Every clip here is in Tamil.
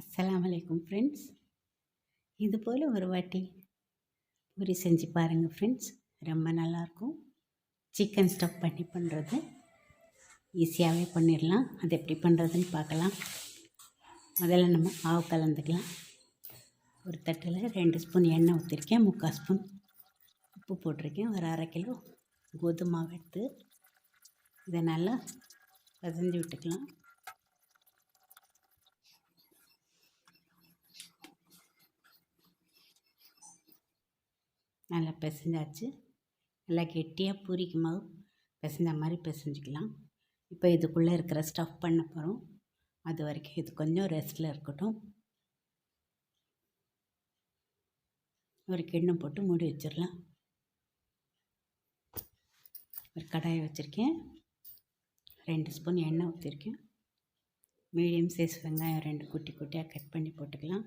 அஸ்லாம் அலைக்கும் ஃப்ரெண்ட்ஸ் இது போல் ஒரு வாட்டி பூரி செஞ்சு பாருங்கள் ஃப்ரெண்ட்ஸ் ரொம்ப நல்லாயிருக்கும் சிக்கன் ஸ்டஃப் பண்ணி பண்ணுறது ஈஸியாகவே பண்ணிடலாம் அது எப்படி பண்ணுறதுன்னு பார்க்கலாம் முதல்ல நம்ம மாவு கலந்துக்கலாம். ஒரு தட்டில் ரெண்டு ஸ்பூன் எண்ணெய் ஊற்றிருக்கேன் முக்கால் ஸ்பூன் உப்பு போட்டிருக்கேன். ஒரு அரை கிலோ கோதுமை மாவு எடுத்து இதை நல்லா பசஞ்சு விட்டுக்கலாம். நல்லா பிசைஞ்சாச்சு. நல்லா கெட்டியாக பூரிக்கு மாவு பிசைஞ்ச மாதிரி பிசைஞ்சிக்கலாம். இப்போ இதுக்குள்ளே இருக்கிற ஸ்டஃப் பண்ண போகிறோம் அது வரைக்கும் இது கொஞ்சம் ரெஸ்ட்டில் இருக்கட்டும். ஒரு கிண்ணம் போட்டு மூடி வச்சிடலாம். ஒரு கடாயை வச்சுருக்கேன். ரெண்டு ஸ்பூன் எண்ணெய் ஊற்றிருக்கேன் மீடியம் சைஸ் வெங்காயம் ரெண்டு குட்டி குட்டியாக கட் பண்ணி போட்டுக்கலாம்.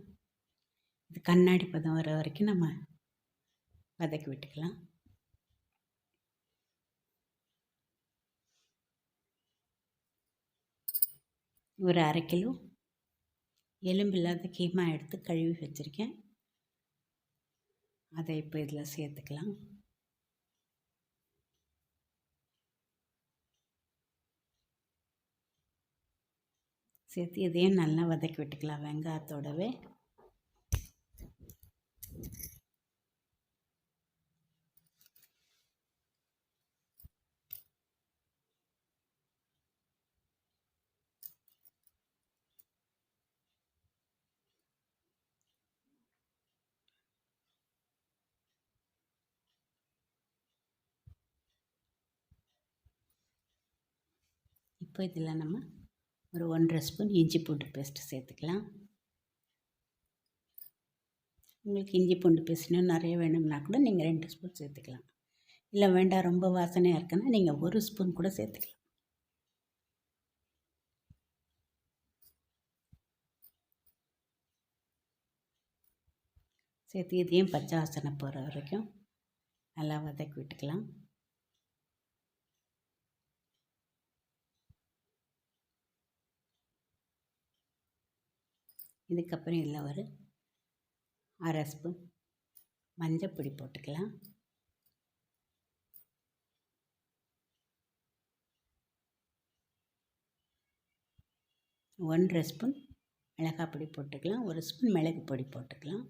இது கண்ணாடி பதம் வர வரைக்கும் நம்ம வதக்கி விட்டுக்கலாம். ஒரு அரை கிலோ எலும்பு இல்லாத கீமா எடுத்து கழுவி வச்சுருக்கேன். அதை இப்போ இதில் சேர்த்துக்கலாம். சேர்த்து இதையும் நல்லா வதக்கி விட்டுக்கலாம் வெங்காயத்தோடவே. இப்போ இதில் நம்ம ஒரு ஒன்றரை ஸ்பூன் இஞ்சி பூண்டு பேஸ்ட்டு சேர்த்துக்கலாம். உங்களுக்கு இஞ்சி பூண்டு பேஸ்ட்னு நிறைய வேணும்னா கூட நீங்கள் ரெண்டு ஸ்பூன் சேர்த்துக்கலாம். இல்லை வேண்டாம் ரொம்ப வாசனையாக இருக்குன்னா நீங்கள் ஒரு ஸ்பூன் கூட சேர்த்துக்கலாம். சேர்த்து இதையும் பச்சை வாசனை போகிற வரைக்கும் நல்லா வதக்கி விட்டுக்கலாம். இதுக்கப்புறம் இதில் ஒரு அரை ஸ்பூன் மஞ்சப்பொடி போட்டுக்கலாம். ஒன்றரை ஸ்பூன் மிளகாய் பொடி போட்டுக்கலாம். ஒரு ஸ்பூன் மிளகு பொடி போட்டுக்கலாம்.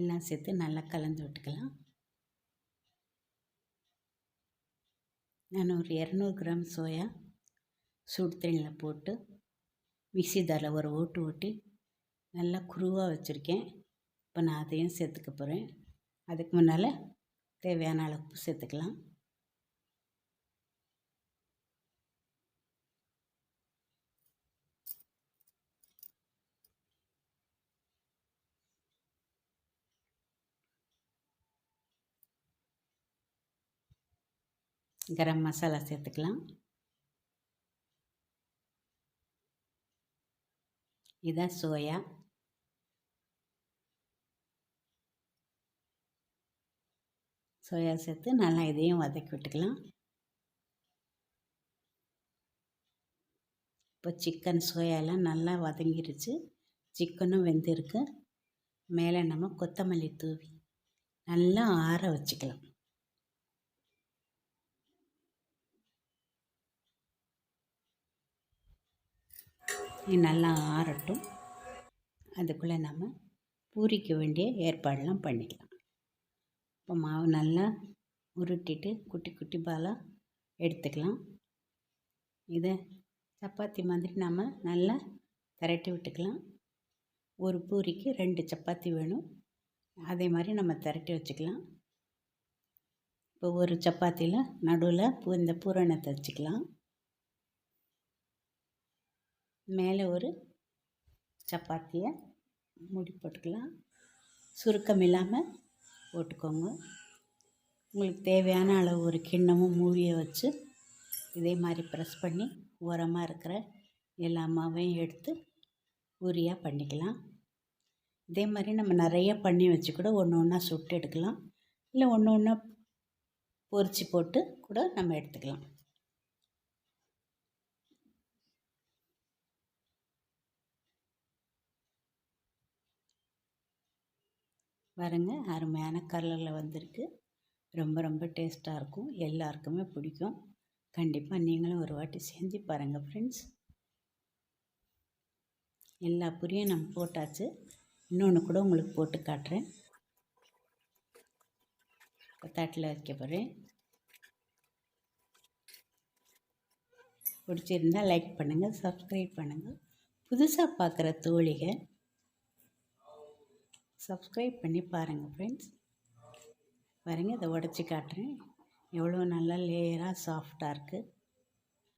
எல்லாம் சேர்த்து நல்லா கலந்து விட்டுக்கலாம். நான் ஒரு இரநூறு கிராம் சோயா சுடு தண்ணியில் போட்டு மிக்சி ஒரு ஓட்டு ஓட்டி நல்லா குருவாக வச்சுருக்கேன். இப்போ நான் அதையும் சேர்த்துக்க போகிறேன். அதுக்கு முன்னால் தேவையான அளவுக்கு சேர்த்துக்கலாம். கரம் மசாலா சேர்த்துக்கலாம். இதான் சோயா. சோயா சேர்த்து நல்லா இதையும் வதக்கி விட்டுக்கலாம். இப்போ சிக்கன் சோயாலாம் நல்லா வதங்கிருச்சு. சிக்கனும் வெந்திருக்கு. மேலே நம்ம கொத்தமல்லி தூவி நல்லா ஆற வச்சுக்கலாம். நல்லா ஆறட்டும். அதுக்குள்ளே நம்ம பூரிக்க வேண்டிய ஏற்பாடெலாம் பண்ணிக்கலாம். இப்போ மாவு நல்லா உருட்டிட்டு குட்டி குட்டி பாலாக எடுத்துக்கலாம். இதை சப்பாத்தி மாதிரி நம்ம நல்லா திரட்டி விட்டுக்கலாம். ஒரு பூரிக்கு ரெண்டு சப்பாத்தி வேணும். அதே மாதிரி நம்ம திரட்டி வச்சுக்கலாம். இப்போ ஒரு சப்பாத்தியில் நடுவில் பூ இந்த பூரணத்தை வச்சுக்கலாம். மேலே ஒரு சப்பாத்தியை மூடி போட்டுக்கலாம். சுருக்கம் இல்லாமல் போட்டுக்கோங்க. உங்களுக்கு தேவையான அளவு ஒரு கிண்ணமும் மூடியை வச்சு இதே மாதிரி ப்ரெஸ் பண்ணி உரமாக இருக்கிற எல்லா மாவையும் எடுத்து உரியாக பண்ணிக்கலாம். இதே மாதிரி நம்ம நிறைய பண்ணி வச்சு கூட ஒன்று ஒன்றா சுட்டு எடுக்கலாம். இல்லை ஒன்று ஒன்றா பொரித்து போட்டு கூட நம்ம எடுத்துக்கலாம். பாருங்க அருமையான கலரில் வந்திருக்கு. ரொம்ப ரொம்ப டேஸ்ட்டாக இருக்கும். எல்லாருக்குமே பிடிக்கும். கண்டிப்பாக நீங்களும் ஒரு வாட்டி செஞ்சு பாருங்கள் ஃப்ரெண்ட்ஸ் எல்லா பொரியும் நம்ம போட்டாச்சு. இன்னொன்று கூட உங்களுக்கு போட்டு காட்டுறேன். தட்டில் வைக்க போகிறேன் பிடிச்சிருந்தால் லைக் பண்ணுங்கள் சப்ஸ்கிரைப் பண்ணுங்கள் புதுசாக பார்க்குற தோழிகள் சப்ஸ்கிரைப் பண்ணி பாருங்கள் ஃப்ரெண்ட்ஸ் பாருங்கள் இதை உடச்சி காட்டுறேன். எவ்வளோ நல்லா லேயராக சாஃப்டாக இருக்குது